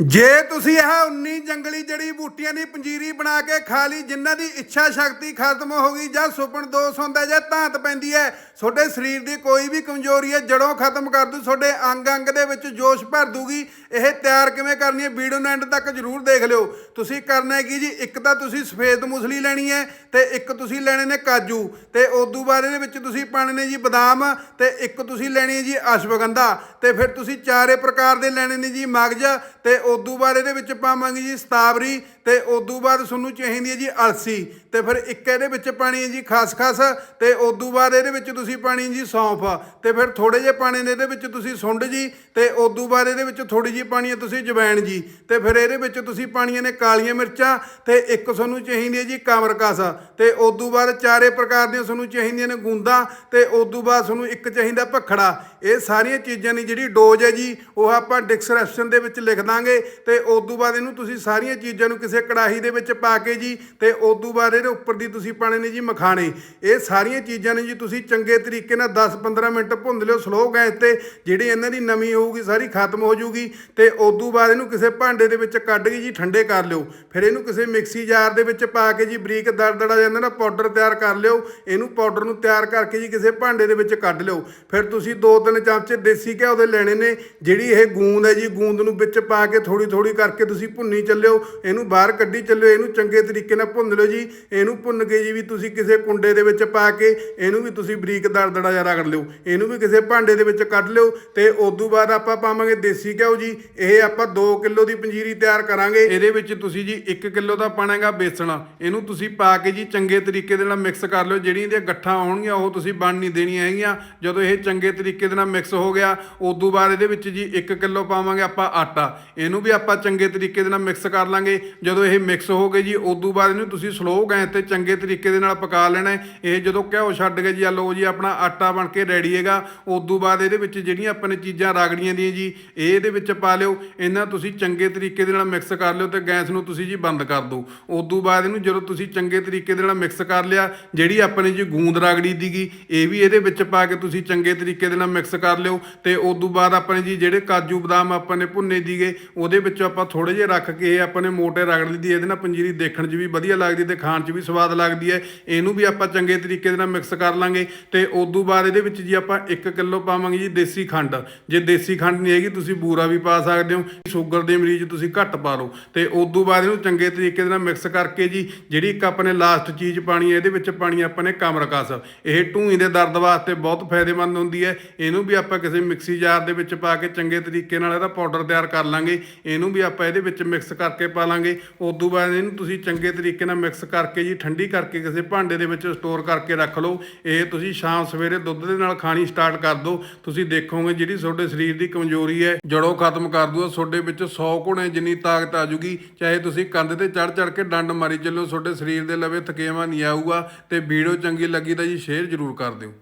ਜੇ ਤੁਸੀਂ ਇਹ 19 ਜੰਗਲੀ ਜੜੀ ਬੂਟੀਆਂ ਦੀ ਪੰਜੀਰੀ ਬਣਾ ਕੇ ਖਾ ਲਈ, ਜਿਨ੍ਹਾਂ ਦੀ ਇੱਛਾ ਸ਼ਕਤੀ ਖਤਮ ਹੋ ਗਈ ਜਾਂ ਸੁਪਨ ਦੋਸ਼ ਹੁੰਦਾ ਜਾਂ ਧਾਤ ਪੈਂਦੀ ਹੈ, ਤੁਹਾਡੇ ਸਰੀਰ ਦੀ ਕੋਈ ਵੀ ਕਮਜ਼ੋਰੀ ਹੈ, ਜੜੋਂ ਖਤਮ ਕਰ ਦੂ, ਤੁਹਾਡੇ ਅੰਗ ਅੰਗ ਦੇ ਵਿੱਚ ਜੋਸ਼ ਭਰ ਦੂਗੀ। ਇਹ ਤਿਆਰ ਕਿਵੇਂ ਕਰਨੀ ਹੈ, ਵੀਡੀਓ ਨੂੰ ਐਂਡ ਤੱਕ ਜਰੂਰ ਦੇਖ ਲਿਓ। ਤੁਸੀਂ ਕਰਨਾ ਹੈ ਕੀ ਜੀ, ਇੱਕ ਤਾਂ ਤੁਸੀਂ ਸਫੇਦ ਮੁਸਲੀ ਲੈਣੀ ਹੈ ਤੇ ਇੱਕ ਤੁਸੀਂ ਲੈਣੇ ਨੇ ਕਾਜੂ ਤੇ ਉਦੋਂ ਬਾਅਦ ਇਹਦੇ ਵਿੱਚ ਤੁਸੀਂ ਪਾਣੇ ਨੇ ਜੀ ਬਦਾਮ ਤੇ ਇੱਕ ਤੁਸੀਂ ਲੈਣੀ ਹੈ ਜੀ ਅਸ਼ਵਗੰਧਾ ਤੇ ਫਿਰ ਤੁਸੀਂ ਚਾਰੇ ਪ੍ਰਕਾਰ ਦੇ ਲੈਣੇ ਨੇ ਜੀ ਮਗਜ ਤੇ ਉਦੋਂ ਬਾਅਦ ਇਹਦੇ ਵਿੱਚ ਪਾਵਾਂਗੇ ਜੀ ਸਤਾਵਰੀ ਤੇ ਉਦੋਂ ਬਾਅਦ ਤੁਹਾਨੂੰ ਚਾਹੀਦੀ ਹੈ ਜੀ ਅਲਸੀ। ਤੇ ਫਿਰ ਇੱਕ ਇਹਦੇ ਵਿੱਚ ਪਾਣੀ ਹੈ ਜੀ ਖਸਖਸ ਤੇ ਉਦੋਂ ਬਾਅਦ ਇਹਦੇ ਵਿੱਚ ਤੁਸੀਂ ਪਾਣੀ ਜੀ ਸੌਂਫ ਤੇ ਫਿਰ ਥੋੜੇ ਜਿਹੇ ਪਾਣੀ ਦੇ ਇਹਦੇ ਵਿੱਚ ਤੁਸੀਂ ਸੁੰਡ ਜੀ ਤੇ ਉਦੋਂ ਬਾਅਦ ਇਹਦੇ ਵਿੱਚ ਥੋੜੀ ਜਿਹੀ ਪਾਣੀ ਹੈ ਤੁਸੀਂ ਜਵੈਣ ਜੀ। ਤੇ ਫਿਰ ਇਹਦੇ ਵਿੱਚ ਤੁਸੀਂ ਪਾਣੀਆਂ ਨੇ ਕਾਲੀਆਂ ਮਿਰਚਾਂ ਤੇ ਇੱਕ ਤੁਹਾਨੂੰ ਚਾਹੀਦੀ ਹੈ ਜੀ ਕਾਮਰਕਸ। ਤੇ ਉਦੋਂ ਬਾਅਦ ਚਾਰੇ ਪ੍ਰਕਾਰ ਦੀਆਂ ਤੁਹਾਨੂੰ ਚਾਹੀਦੀਆਂ ਨੇ ਗੂੰਦਾਂ ਤੇ ਉਦੋਂ ਬਾਅਦ ਤੁਹਾਨੂੰ ਇੱਕ ਚਾਹੀਦਾ ਭਖੜਾ। ਇਹ ਸਾਰੀਆਂ ਚੀਜ਼ਾਂ ਦੀ ਜਿਹੜੀ ਡੋਜ਼ ਹੈ ਜੀ, ਉਹ ਆਪਾਂ ਡਿਸਕ੍ਰਿਪਸ਼ਨ ਦੇ ਵਿੱਚ ਲਿਖ ਦਾਂਗੇ ਤੇ ਉਦੋਂ ਬਾਅਦ ਇਹਨੂੰ ਤੁਸੀਂ ਸਾਰੀਆਂ ਚੀਜ਼ਾਂ ਨੂੰ ਕਿਸੇ ਕੜਾਹੀ ਦੇ ਵਿੱਚ ਪਾ ਕੇ ਜੀ ਤੇ ਉਦੋਂ ਬਾਅਦ ਇਹਦੇ ਉੱਪਰ ਦੀ ਤੁਸੀਂ ਪਾਣੇ ਨੇ ਜੀ ਮਖਾਣੇ। ਇਹ ਸਾਰੀਆਂ ਚੀਜ਼ਾਂ ਨੇ ਜੀ ਤੁਸੀਂ ਚੰਗੇ ਤਰੀਕੇ ਨਾਲ 10-15 ਮਿੰਟ ਭੁੰਨ ਲਿਓ ਸਲੋ ਗੈਸ ਤੇ, ਜਿਹੜੀ ਇਹਨਾਂ ਦੀ ਨਮੀ ਹੋਊਗੀ ਸਾਰੀ ਖਤਮ ਹੋ ਜਾਊਗੀ ਤੇ ਤੋਂ ਬਾਅਦ ਇਹਨੂੰ ਕਿਸੇ ਭਾਂਡੇ ਦੇ ਵਿੱਚ ਕੱਢ ਕੇ ਜੀ ਠੰਡੇ ਕਰ ਲਿਓ। ਫਿਰ ਇਹਨੂੰ ਕਿਸੇ ਮਿਕਸੀ ਜਾਰ ਦੇ ਵਿੱਚ ਪਾ ਕੇ ਜੀ ਬਰੀਕ ਦਰਦੜਾ ਜਾਂਦਾ ਨਾ ਪਾਊਡਰ ਤਿਆਰ ਕਰ ਲਿਓ। ਇਹਨੂੰ ਪਾਊਡਰ ਨੂੰ ਤਿਆਰ ਕਰਕੇ ਜੀ ਕਿਸੇ ਭਾਂਡੇ ਦੇ ਵਿੱਚ ਕੱਢ ਲਿਓ। ਫਿਰ ਤੁਸੀਂ ਦੋ ਤਿੰਨ ਚਮਚੇ ਦੇਸੀ ਘਿਓ ਦੇ ਲੈਣੇ ਨੇ, ਜਿਹੜੀ ਇਹ ਗੂੰਦ ਹੈ ਜੀ, ਗੂੰਦ ਨੂੰ ਵਿੱਚ ਪਾ ਕੇ ਥੋੜੀ ਥੋੜੀ ਕਰਕੇ ਤੁਸੀਂ ਭੁੰਨੀ ਚੱਲਿਓ। ਇਹਨੂੰ ਬਾਹਰ ਕੱਢੀ ਚੱਲਿਓ, ਇਹਨੂੰ ਚੰਗੇ ਤਰੀਕੇ ਨਾਲ ਭੁੰਨ ਲਿਓ ਜੀ। ਇਹਨੂੰ ਭੁੰਨ ਕੇ ਜੀ ਵੀ ਤੁਸੀਂ ਕਿਸੇ ਕੁੰਡੇ ਦੇ ਵਿੱਚ ਪਾ ਕੇ ਇਹਨੂੰ ਵੀ ਤੁਸੀਂ ਬਰੀਕ ਦਰਦੜਾ ਜਿਹਾ ਰਗੜ ਲਿਓ। ਇਹਨੂੰ ਵੀ ਕਿਸੇ ਭਾਂਡੇ ਦੇ ਵਿੱਚ ਕੱਢ ਲਿਓ ਤੇ ਉਦੋਂ ਬਾਅਦ ਆਪਾਂ ਪਾਵਾਂਗੇ ਦੇਸੀ ਘਿਓ ਜੀ। ਇਹ ਆਪਾਂ 2 ਕਿਲੋ ਦੀ ਪੰਜੀਰੀ ਤਿਆਰ ਕਰਾਂਗੇ। ਇਹਦੇ ਵਿੱਚ ਤੁਸੀਂ ਜੀ 1 ਕਿਲੋ ਦਾ ਪਾਣਾਗਾ ਬੇਸਣ। ਇਹਨੂੰ ਤੁਸੀਂ ਪਾ ਕੇ ਜੀ ਚੰਗੇ ਤਰੀਕੇ ਦੇ ਨਾਲ ਮਿਕਸ ਕਰ ਲਿਓ। ਜਿਹੜੀਆਂ ਇਹਦੀਆਂ ਗੱਠਾਂ ਆਉਣਗੀਆਂ, ਉਹ ਤੁਸੀਂ ਬਣ ਨਹੀਂ ਦੇਣੀਆਂ ਹੈਗੀਆਂ। ਜਦੋਂ ਇਹ ਚੰਗੇ ਤਰੀਕੇ ਦੇ ਨਾਲ ਮਿਕਸ ਹੋ ਗਿਆ ਉਦੋਂ ਬਾਅਦ ਇਹਦੇ ਵਿੱਚ ਜੀ 1 ਕਿਲੋ ਪਾਵਾਂਗੇ ਆਪਾਂ ਆਟਾ। ਇਹਨੂੰ ਵੀ ਆਪਾਂ ਚੰਗੇ ਤਰੀਕੇ ਦੇ ਨਾਲ ਮਿਕਸ ਕਰ ਲਾਂਗੇ। ਜਦੋਂ ਇਹ ਮਿਕਸ ਹੋ ਗਏ ਜੀ ਉਦੋਂ ਬਾਅਦ ਇਹਨੂੰ ਤੁਸੀਂ ਸਲੋ ਗੈਸ ਤੇ ਚੰਗੇ ਤਰੀਕੇ ਦੇ ਨਾਲ ਪਕਾ ਲੈਣਾ ਹੈ। ਇਹ ਜਦੋਂ ਘਿਓ ਛੱਡ ਕੇ ਜੀ, ਆ ਲਓ ਜੀ, ਆਪਣਾ ਆਟਾ ਬਣ ਕੇ ਰੈਡੀ ਹੈਗਾ, ਉਦੋਂ ਬਾਅਦ ਇਹਦੇ ਵਿੱਚ ਜਿਹੜੀਆਂ ਆਪਾਂ ਨੇ ਚੀਜ਼ਾਂ ਰਾਗੜੀਆਂ ਦੀਆਂ ਜੀ, ਇਹ ਇਹਦੇ ਵਿੱਚ ਪਾ ਲਿਓ। ਇਹਨਾਂ ਤੁਸੀਂ ਚੰਗੇ ਤਰੀਕੇ ਦੇ ਨਾਲ ਮਿਕਸ ਕਰ ਲਿਓ ਤੇ ਗੈਸ ਨੂੰ ਤੁਸੀਂ ਜੀ ਬੰਦ ਕਰ ਦਿਓ। ਉਦੋਂ ਬਾਅਦ ਇਹਨੂੰ ਜਦੋਂ ਤੁਸੀਂ ਚੰਗੇ ਤਰੀਕੇ ਦੇ ਨਾਲ ਮਿਕਸ ਕਰ ਲਿਆ, ਜਿਹੜੀ ਆਪਣੇ ਜੀ ਗੂੰਦ ਰਾਗੜੀ ਦੀਗੀ, ਇਹ ਵੀ ਇਹਦੇ ਵਿੱਚ ਪਾ ਕੇ ਤੁਸੀਂ ਚੰਗੇ ਤਰੀਕੇ ਦੇ ਨਾਲ ਮਿਕਸ ਕਰ ਲਿਓ। ਤੇ ਉਦੋਂ ਬਾਅਦ ਆਪਣੇ ਜੀ ਜਿਹੜੇ ਕਾਜੂ ਬਦਾਮ ਆਪਾਂ ਨੇ ਭੁੰਨੇ ਦੀਗੇ, ਉਹਦੇ ਵਿੱਚ ਆਪਾਂ ਥੋੜੇ ਜਿਹੇ ਰੱਖ ਕੇ ਇਹ ਆਪਣੇ ਮੋਟੇ ਰਗੜ ਲਈ ਦੀ, ਇਹਦੇ ਨਾਲ ਪੰਜੀਰੀ ਦੇਖਣ 'ਚ ਵੀ ਵਧੀਆ ਲੱਗਦੀ ਤੇ ਖਾਣ 'ਚ ਵੀ ਸਵਾਦ ਲੱਗਦੀ ਹੈ। ਇਹਨੂੰ ਵੀ ਆਪਾਂ ਚੰਗੇ ਤਰੀਕੇ ਦੇ ਨਾਲ ਮਿਕਸ ਕਰ ਲਾਂਗੇ ਤੇ ਉਦੋਂ ਬਾਅਦ ਇਹਦੇ ਵਿੱਚ ਜੀ ਆਪਾਂ 1 ਕਿਲੋ ਪਾਵਾਂਗੇ ਜੀ ਦੇਸੀ ਖੰਡ। ਜੇ ਦੇਸੀ ਖੰਡ ਨਹੀਂ ਹੈਗੀ, ਤੁਸੀਂ ਬੂਰਾ ਵੀ ਪਾ ਸਕਦੇ ਹੋ, ਸ਼ੂਗਰ ਦੇ ਮਰੀਜ਼ ਤੁਸੀਂ ਘੱਟ ਪਾ ਲਓ। ਤੇ ਉਦੋਂ ਬਾਅਦ ਇਹਨੂੰ ਚੰਗੇ ਤਰੀਕੇ ਦੇ ਨਾਲ ਮਿਕਸ ਕਰਕੇ ਜੀ, ਜਿਹੜੀ ਇੱਕ ਆਪਾਂ ਨੇ ਲਾਸਟ ਚੀਜ਼ ਪਾਣੀ ਹੈ, ਇਹਦੇ ਵਿੱਚ ਪਾਣੀ ਆਪਾਂ ਨੇ ਕਮਰਕਸ। ਇਹ ਢੂਈ ਦੇ ਦਰਦ ਵਾਸਤੇ ਬਹੁਤ ਫਾਇਦੇਮੰਦ ਹੁੰਦੀ ਹੈ। ਇਹਨੂੰ ਵੀ ਆਪਾਂ ਕਿਸੇ ਮਿਕਸੀ ਜਾਰ ਦੇ ਵਿੱਚ ਪਾ ਕੇ ਚੰਗੇ ਤਰੀਕੇ ਨਾਲ ਇਹਦਾ ਪਾਊਡਰ ਤਿਆਰ ਕਰ ਲਾਂਗੇ। ਇਹਨੂੰ ਵੀ ਆਪਾਂ ਇਹਦੇ ਵਿੱਚ ਮਿਕਸ ਕਰਕੇ ਪਾ ਲਾਂਗੇ। ਉਦੋਂ ਬਾਅਦ ਇਹਨੂੰ ਤੁਸੀਂ ਚੰਗੇ ਤਰੀਕੇ ਨਾਲ ਮਿਕਸ ਕਰਕੇ ਕਰਕੇ ਜੀ, ਠੰਡੀ ਕਰਕੇ ਕਿਸੇ ਭਾਂਡੇ ਦੇ ਵਿੱਚ ਸਟੋਰ ਕਰਕੇ ਰੱਖ ਲਓ। ਇਹ ਤੁਸੀਂ ਸ਼ਾਮ ਸਵੇਰੇ ਦੁੱਧ ਦੇ ਨਾਲ ਖਾਣੀ ਸਟਾਰਟ ਕਰ ਦਿਓ। ਤੁਸੀਂ ਦੇਖੋਗੇ ਜਿਹੜੀ ਤੁਹਾਡੇ ਸਰੀਰ ਦੀ ਕਮਜ਼ੋਰੀ ਹੈ, ਜੜੋਂ ਖਤਮ ਕਰ ਦੂਗਾ ਤੁਹਾਡੇ ਵਿੱਚ 100 ਗੁਣੇ ਜਿੰਨੀ ਤਾਕਤ ਆ ਜੂਗੀ, ਚਾਹੇ ਤੁਸੀਂ ਕੰਧ ਤੇ ਚੜ ਚੜ ਕੇ ਡੰਡ ਮਾਰੀ ਚੱਲੋ, ਤੁਹਾਡੇ ਸਰੀਰ ਦੇ ਲਵੇ ਥਕੇਵਾ ਨਹੀਂ ਆਊਗਾ ਤੇ ਵੀਡੀਓ ਚੰਗੀ ਲੱਗੀ ਤਾਂ ਜੀ ਸ਼ੇਅਰ ਜ਼ਰੂਰ ਕਰ ਦਿਓ।